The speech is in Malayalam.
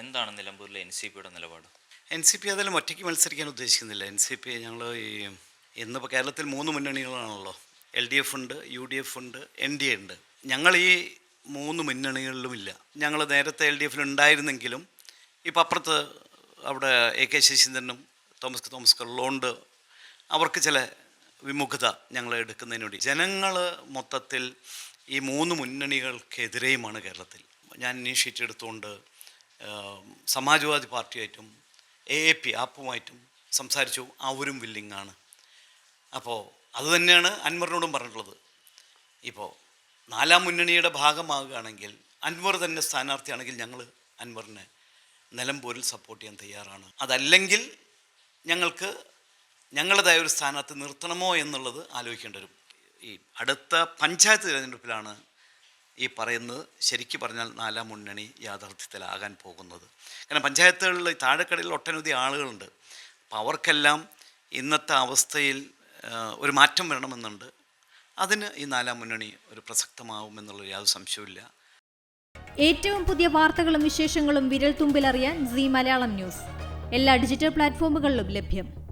എന്താണ് നിലമ്പൂരിലെ എൻ സി പിയുടെ നിലപാട്? എൻ സി പി അതിലും ഒറ്റയ്ക്ക് മത്സരിക്കാൻ ഉദ്ദേശിക്കുന്നില്ല. എൻ സി പി ഞങ്ങൾ ഈ ഇന്നിപ്പോൾ കേരളത്തിൽ മൂന്ന് മുന്നണികളാണല്ലോ. എൽ ഡി എഫ് ഉണ്ട് യു ഡി എഫ് ഉണ്ട് എൻ ഡി എ ഉണ്ട്. ഞങ്ങൾ ഈ മൂന്ന് മുന്നണികളിലുമില്ല. ഞങ്ങൾ നേരത്തെ എൽ ഡി എഫിൽ ഉണ്ടായിരുന്നെങ്കിലും ഇപ്പം അപ്പുറത്ത് അവിടെ എ കെ ശശീന്ദ്രനും തോമസ് തോമസ് കള്ളോണ്ട് അവർക്ക് ചില വിമുഖത ഞങ്ങൾ എടുക്കുന്നതിന് വേണ്ടി ജനങ്ങൾ മൊത്തത്തിൽ ഈ മൂന്ന് മുന്നണികൾക്കെതിരെയുമാണ് കേരളത്തിൽ. ഞാൻ ഇനീഷ്യേറ്റ് എടുത്തുകൊണ്ട് സമാജ്വാദി പാർട്ടിയായിട്ടും എ എ പി ആപ്പുമായിട്ടും സംസാരിച്ചു. അവരും വില്ലിങ് ആണ് അപ്പോൾ അതുതന്നെയാണ് അൻവറിനോടും പറഞ്ഞിട്ടുള്ളത്. ഇപ്പോൾ നാലാം മുന്നണിയുടെ ഭാഗമാകുകയാണെങ്കിൽ അൻവർ തന്നെ സ്ഥാനാർത്ഥിയാണെങ്കിൽ ഞങ്ങൾ അൻവറിനെ നിലമ്പൂരിൽ സപ്പോർട്ട് ചെയ്യാൻ തയ്യാറാണ്. അതല്ലെങ്കിൽ ഞങ്ങൾക്ക് ഞങ്ങളുടേതായ ഒരു സ്ഥാനാർത്ഥി നിർത്തണമോ എന്നുള്ളത് ആലോചിക്കേണ്ടി വരും. ഈ അടുത്ത പഞ്ചായത്ത് തിരഞ്ഞെടുപ്പിലാണ് ഈ പറയുന്നത് ശരിക്കും പറഞ്ഞാൽ നാലാം മുന്നണി യാഥാർത്ഥ്യത്തിലാകാൻ പോകുന്നത്. കാരണം പഞ്ചായത്തുകളിൽ താഴെക്കടയിൽ ഒട്ടനവധി ആളുകളുണ്ട്. അപ്പോൾ അവർക്കെല്ലാം ഇന്നത്തെ അവസ്ഥയിൽ ഒരു മാറ്റം വരണമെന്നുണ്ട്. അതിന് ഈ നാലാം മുന്നണി ഒരു പ്രസക്തമാവുമെന്നുള്ള യാതൊരു സംശയവുമില്ല ഏറ്റവും പുതിയ വാർത്തകളും വിശേഷങ്ങളും വിരൽ തുമ്പിലറിയാൻ സി മലയാളം ന്യൂസ്. എല്ലാ ഡിജിറ്റൽ പ്ലാറ്റ്ഫോമുകളിലും ലഭ്യം.